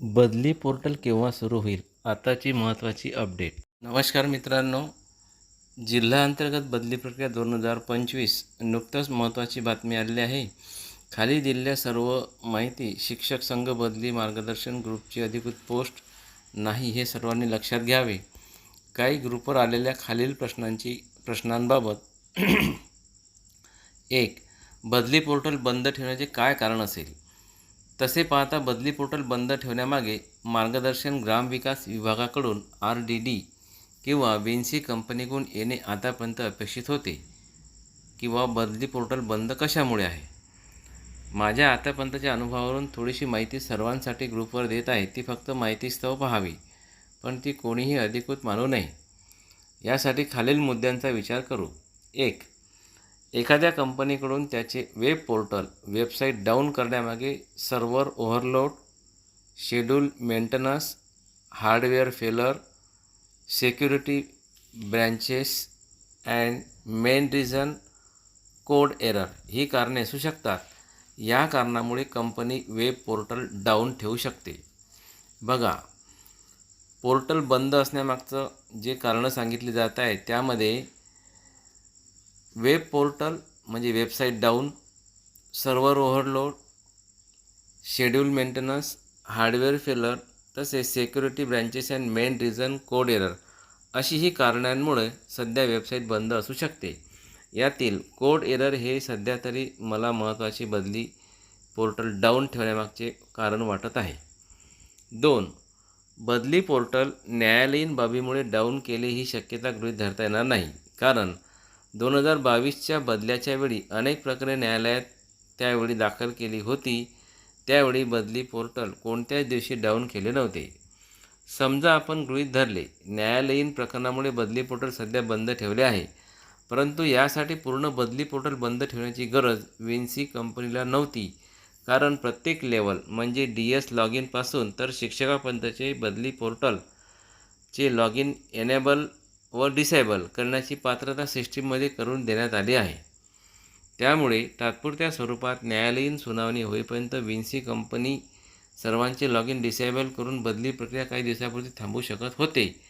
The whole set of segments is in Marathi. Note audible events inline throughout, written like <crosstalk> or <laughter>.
बदली पोर्टल केव्हा सुरू होईल? आताची महत्त्वाची अपडेट. नमस्कार मित्रांनो. जिल्हा अंतर्गत बदली प्रक्रिया दोन हजार पंचवीस नुकतंच महत्त्वाची बातमी आलेली आहे. खाली दिलेल्या सर्व माहिती शिक्षक संघ बदली मार्गदर्शन ग्रुपची अधिकृत पोस्ट नाही हे सर्वांनी लक्षात घ्यावे. काही ग्रुपवर आलेल्या खालील प्रश्नांची प्रश्नांबाबत <clears throat> एक बदली पोर्टल बंद ठेवण्याचे काय कारण असेल? तसे पाहता बदली पोर्टल बंद ठेवण्यामागे मार्गदर्शन ग्रामविकास विभागाकडून आर डी डी किंवा वेन्सी कंपनीकडून येणे आतापर्यंत अपेक्षित होते किंवा बदली पोर्टल बंद कशामुळे आहे? माझ्या आतापर्यंतच्या अनुभवावरून थोडीशी माहिती सर्वांसाठी ग्रुपवर देत आहे. ती फक्त माहितीस्तव पाहावी पण ती कोणीही अधिकृत मानू नये. यासाठी खालील मुद्द्यांचा विचार करू. एक एखाद्या कंपनीकडून त्याचे वेब पोर्टल वेबसाईट डाऊन करण्यामागे server overload schedule maintenance hardware failure security breaches and main reason code error ही कारणे असू शकतात. या कारणामुळे कंपनी वेब पोर्टल डाऊन ठेवू शकते. बघा पोर्टल बंद असण्यामागचं जे कारणं सांगितली जात आहे त्यामध्ये वेब पोर्टल म्हणजे website down server overload schedule maintenance hardware failure तसेच security breaches and main reason code error अशी ही कारणांमुळे सध्या वेबसाईट बंद असू शकते. यातील कोड एरर हे सध्या तरी मला महत्त्वाची बदली पोर्टल डाऊन ठेवण्यामागचे कारण वाटत आहे. दोन बदली पोर्टल न्यायालयीन बाबीमुळे डाऊन केले ही शक्यता गृहीत धरता येणार नाही. कारण दोन हजार बावीसच्या बदल्याच्या वेळी अनेक प्रकरणे न्यायालयात त्यावेळी दाखल केली होती. त्यावेळी बदली पोर्टल कोणत्याच दिवशी डाऊन केले नव्हते. समजा आपण गृहीत धरले न्यायालयीन प्रकरणामुळे बदली पोर्टल सध्या बंद ठेवले आहे. परंतु यासाठी पूर्ण बदली पोर्टल बंद ठेवण्याची गरज विन्सी कंपनीला नव्हती. कारण प्रत्येक लेवल म्हणजे डी एस लॉग इनपासून तर शिक्षकापर्यंतचे बदली पोर्टलचे लॉग इन एनेबल व डिसेबल करण्याची पात्रता सिस्टीममध्ये करून देण्यात आली आहे. त्यामुळे तात्पुरत्या स्वरूपात न्यायालयीन सुनावणी होईपर्यंत विन्सी कंपनी सर्वांचे लॉग इन डिसेबल करून बदली प्रक्रिया काही दिवसापूर्वी थांबू शकत होते.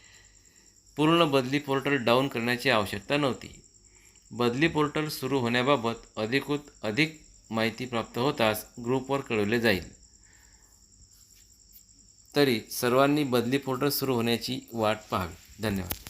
पूर्ण बदली पोर्टल डाऊन करण्याची आवश्यकता नव्हती. बदली पोर्टल सुरू होण्याबाबत अधिकृत अधिक माहिती प्राप्त होताच ग्रुपवर कळवले जाईल. तरी सर्वांनी बदली पोर्टल सुरू होण्याची वाट पाहावी. धन्यवाद.